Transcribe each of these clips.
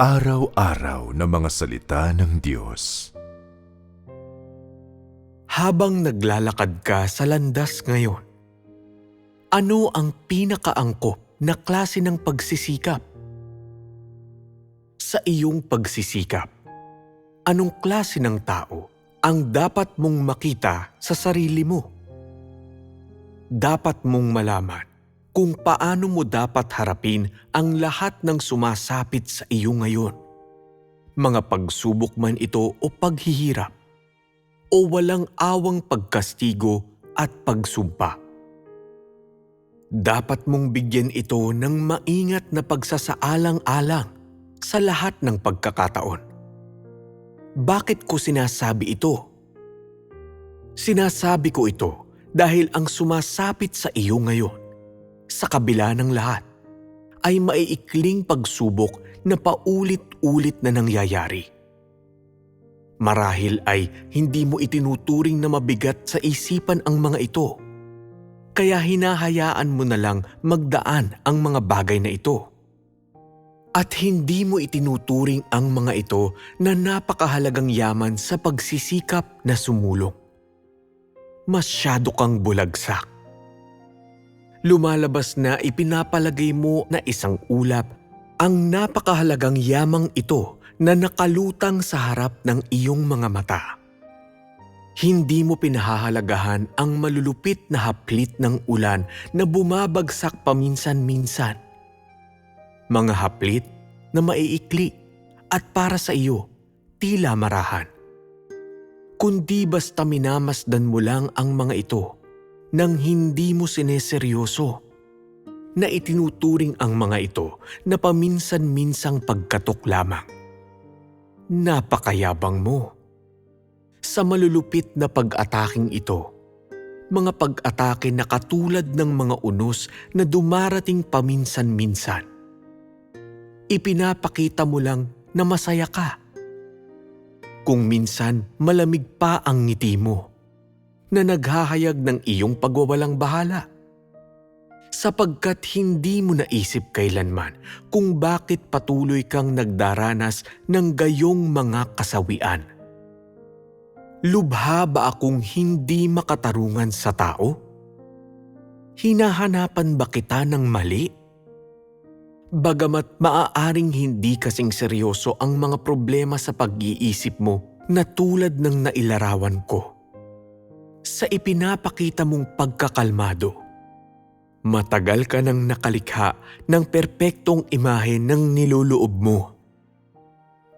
Pang-araw-araw na mga salita ng Diyos. Habang naglalakad ka sa landas ngayon, ano ang pinakaangkop na klase ng pagsisikap? Sa iyong pagsisikap, anong klase ng tao ang dapat mong makita sa sarili mo? Dapat mong malaman kung paano mo dapat harapin ang lahat ng sumasapit sa iyo ngayon. Mga pagsubok man ito o paghihirap o walang awang pagkastigo at pagsumpa. Dapat mong bigyan ito ng maingat na pagsasaalang-alang sa lahat ng pagkakataon. Bakit ko sinasabi ito? Sinasabi ko ito dahil ang sumasapit sa iyo ngayon, sa kabila ng lahat, ay maiikling pagsubok na paulit-ulit na nangyayari Marahil ay hindi mo itinuturing na mabigat sa isipan ang mga ito. Kaya hinahayaan mo na lang magdaan ang mga bagay na ito. At hindi mo itinuturing ang mga ito na napakahalagang yaman sa pagsisikap na sumulong. Masyado kang bulagsak. Lumalabas na ipinapalagay mo na isang ulap ang napakahalagang yamang ito na nakalutang sa harap ng iyong mga mata. Hindi mo pinahahalagahan ang malulupit na haplit ng ulan na bumabagsak paminsan-minsan. Mga haplit na maiikli at para sa iyo, tila marahan. Kundi basta minamasdan mo lang ang mga ito nang hindi mo sineseryoso na itinuturing ang mga ito na paminsan-minsang pagkatok lamang napakayabang mo. Sa malulupit na pag-ataking ito, mga pag-atake na katulad ng mga unos na dumarating paminsan-minsan. Ipinapakita mo lang na masaya ka. Kung minsan malamig pa ang ngiti mo, na naghahayag ng iyong pagwawalang bahala sapagkat hindi mo naisip kailanman kung bakit patuloy kang nagdaranas ng gayong mga kasawian. Lubha ba akong hindi makatarungan sa tao? Hinahanapan ba kita ng mali? Bagamat maaaring hindi kasing seryoso ang mga problema sa pag-iisip mo na tulad ng nailarawan ko. Sa ipinapakita mong pagkakalmado, Matagal ka nang nakalikha ng perpektong imahe ng niluloob mo.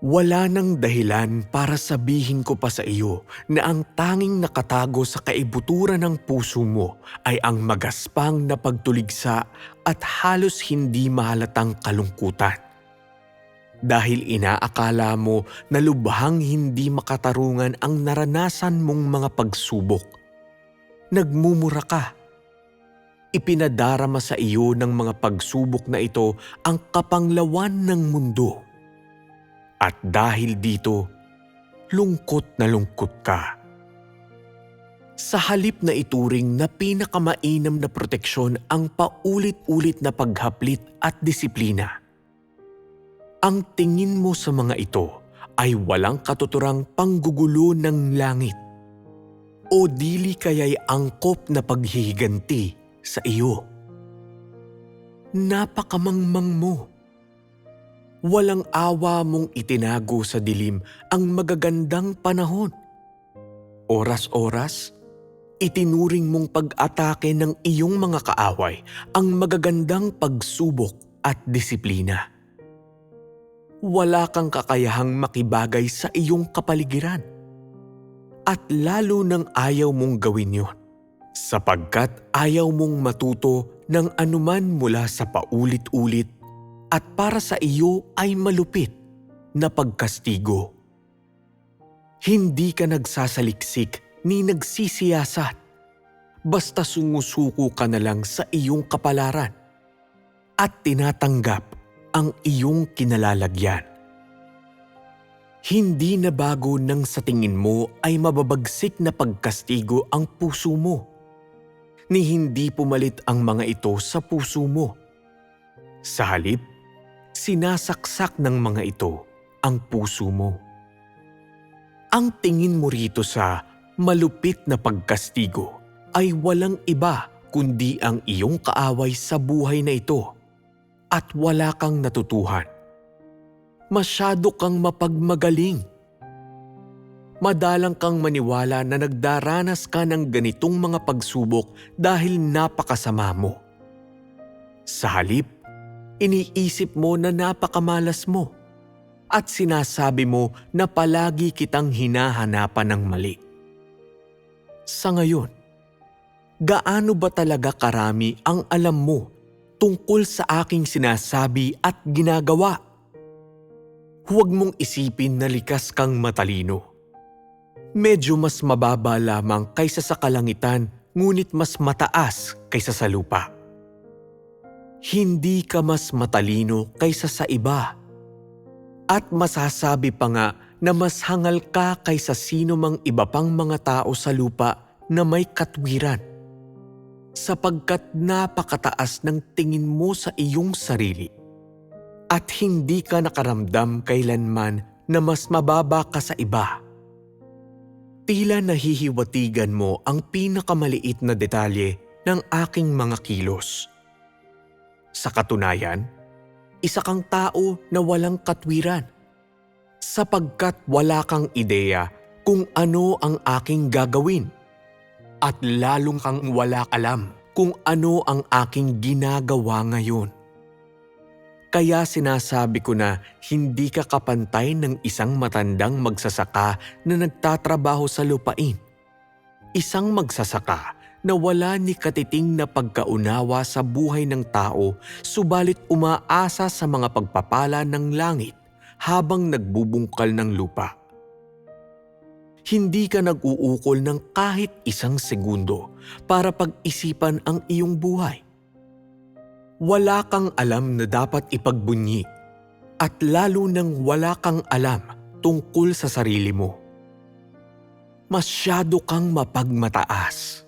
Wala nang dahilan para sabihin ko pa sa iyo na ang tanging nakatago sa kaibuturan ng puso mo ay ang magaspang na pagtuligsa at halos hindi mahalatang kalungkutan. Dahil inaakala mo na lubhang hindi makatarungan ang naranasan mong mga pagsubok. Nagmumura ka ipinadarama sa iyo ng mga pagsubok na ito ang kapanglawan ng mundo. At dahil dito, lungkot na lungkot ka. Sa halip na ituring na pinakamainam na proteksyon ang paulit-ulit na paghaplit at disiplina. Ang tingin mo sa mga ito ay walang katuturang panggugulo ng langit o dili kaya'y angkop na paghihiganti sa iyo. Napakamangmang mo. Walang awa mong itinago sa dilim ang magagandang panahon. Oras-oras, itinuring mong pag-atake ng iyong mga kaaway ang magagandang pagsubok at disiplina. Wala kang kakayahang makibagay sa iyong kapaligiran. At lalo nang ayaw mong gawin yon sapagkat ayaw mong matuto ng anuman mula sa paulit-ulit at para sa iyo ay malupit na pagkastigo. Hindi ka nagsasaliksik ni nagsisiyasat. Basta sumusuko ka na lang sa iyong kapalaran at tinatanggap ang iyong kinalalagyan. Hindi na bago nang sa tingin mo ay mababagsik na pagkastigo ang puso mo ni hindi pumalit ang mga ito sa puso mo. Sa halip, sinasaksak ng mga ito ang puso mo. Ang tingin mo rito sa malupit na pagkastigo ay walang iba kundi ang iyong kaaway sa buhay na ito at wala kang natutuhan. Masyado kang mapagmagaling. Madalang kang maniwala na nagdaranas ka ng ganitong mga pagsubok dahil napakasama mo. Sa halip, iniisip mo na napakamalas mo at sinasabi mo na palagi kitang hinahanapan ng mali. Sa ngayon, gaano ba talaga karami ang alam mo tungkol sa aking sinasabi at ginagawa? Huwag mong isipin na likas kang matalino. Medyo mas mababa lamang kaysa sa kalangitan ngunit mas mataas kaysa sa lupa. Hindi ka mas matalino kaysa sa iba. At masasabi pa nga na mas hangal ka kaysa sino mang iba pang mga tao sa lupa na may katwiran. Sapagkat napakataas ng tingin mo sa iyong sarili. At hindi ka nakaramdam kailanman na mas mababa ka sa iba. Tila nahihiwatigan mo ang pinakamaliit na detalye ng aking mga kilos. Sa katunayan, isa kang tao na walang katwiran. Sapagkat wala kang ideya kung ano ang aking gagawin. At lalong kang wala alam kung ano ang aking ginagawa ngayon. Kaya sinasabi ko na hindi ka kapantay ng isang matandang magsasaka na nagtatrabaho sa lupain. Isang magsasaka na wala ni katiting na pagkaunawa sa buhay ng tao subalit umaasa sa mga pagpapala ng langit habang nagbubungkal ng lupa. Hindi ka nag-uukol ng kahit isang segundo para pag-isipan ang iyong buhay. Wala kang alam na dapat ipagbunyi at lalo nang wala kang alam tungkol sa sarili mo. Masyado kang mapagmataas